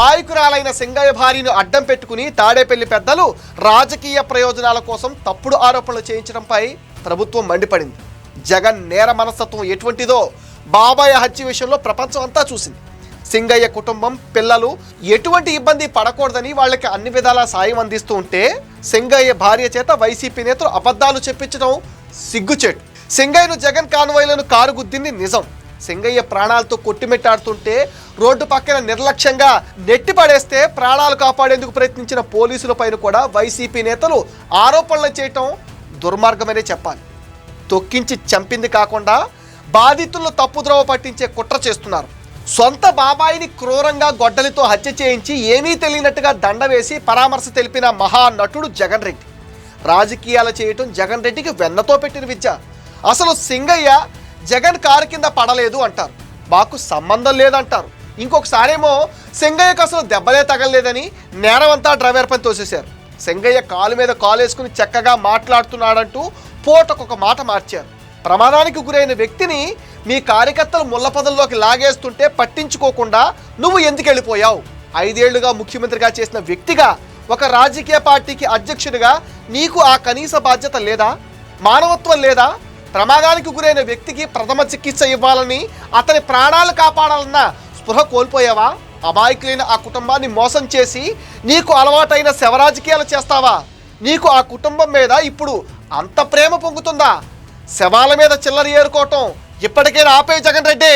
అమాయకురాలైన సింగయ్య భార్యను అడ్డం పెట్టుకుని తాడేపల్లి పెద్దలు రాజకీయ ప్రయోజనాల కోసం తప్పుడు ఆరోపణలు చేయించడంపై ప్రభుత్వం మండిపడింది. జగన్ నేర మనస్తత్వం ఎటువంటిదో బాబాయ్ హత్య విషయంలో ప్రపంచం అంతా చూసింది. సింగయ్య కుటుంబం పిల్లలు ఎటువంటి ఇబ్బంది పడకూడదని వాళ్ళకి అన్ని విధాలా సాయం అందిస్తూ ఉంటే సింగయ్య భార్య చేత వైసీపీ నేతలు అబద్ధాలు చెప్పించడం సిగ్గుచేటు. సింగయ్యను జగన్ కాన్వాయ్లను కారు గుద్దింది నిజం. సింగయ్య ప్రాణాలతో కొట్టిమెట్టాడుతుంటే రోడ్డు పక్కన నిర్లక్ష్యంగా నెట్టి పడేస్తే ప్రాణాలు కాపాడేందుకు ప్రయత్నించిన పోలీసులపైన కూడా వైసీపీ నేతలు ఆరోపణలు చేయటం దుర్మార్గమనే చెప్పాలి. తొక్కించి చంపింది కాకుండా బాధితులను తప్పుద్రోవ పట్టించే కుట్ర చేస్తున్నారు. సొంత బాబాయిని క్రూరంగా గొడ్డలితో హత్య చేయించి ఏమీ తెలియనట్టుగా దండ వేసి పరామర్శ తెలిపిన మహానటుడు జగన్ రెడ్డి. రాజకీయాలు చేయటం జగన్ రెడ్డికి వెన్నతో పెట్టిన విద్య. అసలు సింగయ్య జగన్ కారు కింద పడలేదు అంటారు. మాకు సంబంధం లేదంటారు. ఇంకొకసారేమో సెంగయ్యకు అసలు దెబ్బలే తగలలేదని నేరమంతా డ్రైవర్ పని తోసేశారు. సెంగయ్య కాలు మీద కాలు వేసుకుని చక్కగా మాట్లాడుతున్నాడంటూ పోటకొక మాట మార్చారు. ప్రమాదానికి గురైన వ్యక్తిని మీ కార్యకర్తలు ముళ్ళపదల్లోకి లాగేస్తుంటే పట్టించుకోకుండా నువ్వు ఎందుకు వెళ్ళిపోయావు? ఐదేళ్ళుగా ముఖ్యమంత్రిగా చేసిన వ్యక్తిగా ఒక రాజకీయ పార్టీకి అధ్యక్షుడిగా నీకు ఆ కనీస బాధ్యత లేదా? మానవత్వం లేదా? ప్రమాదానికి గురైన వ్యక్తికి ప్రథమ చికిత్స ఇవ్వాలని అతని ప్రాణాలు కాపాడాలన్న స్పృహ కోల్పోయావా? అమాయకులైన ఆ కుటుంబాన్ని మోసం చేసి నీకు అలవాటైన శవరాజకీయాలు చేస్తావా? నీకు ఆ కుటుంబం మీద ఇప్పుడు అంత ప్రేమ పొంగుతుందా? శవాల మీద చిల్లర ఏరుకోవటం ఇప్పటికైనా ఆపే జగన్ రెడ్డి!